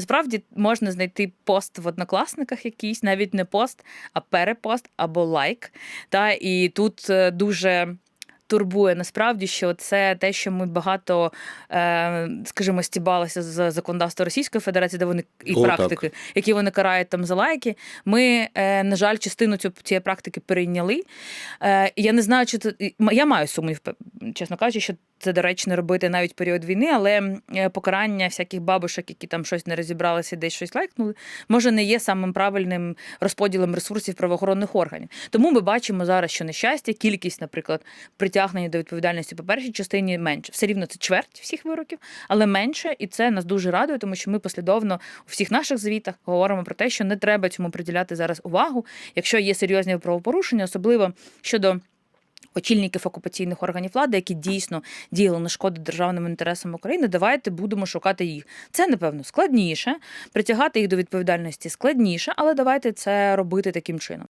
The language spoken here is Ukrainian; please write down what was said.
Справді можна знайти пост в однокласниках якийсь, навіть не пост, а перепост або лайк. Та і тут е, дуже. Турбує насправді, що це те, що ми багато, е, скажімо, стібалися з законодавства Російської Федерації, де вони і О, так. практики, які вони карають там за лайки. Ми, е, на жаль, частину цієї практики перейняли. Я не знаю, чи це я маю сумнів, чесно кажучи, що це доречно робити навіть в період війни, але е, покарання всяких бабушек, які там щось не розібралися, десь щось лайкнули, може не є самим правильним розподілом ресурсів правоохоронних органів. Тому ми бачимо зараз, що нещастя, кількість, наприклад, притягнення до відповідальності по першій частині менше. Все рівно це чверть всіх вироків, але менше, і це нас дуже радує, тому що ми послідовно у всіх наших звітах говоримо про те, що не треба цьому приділяти зараз увагу, якщо є серйозні правопорушення, особливо щодо. Очільників окупаційних органів влади, які дійсно діяли на шкоду державним інтересам України, давайте будемо шукати їх. Це напевно складніше, притягати їх до відповідальності складніше, але давайте це робити таким чином.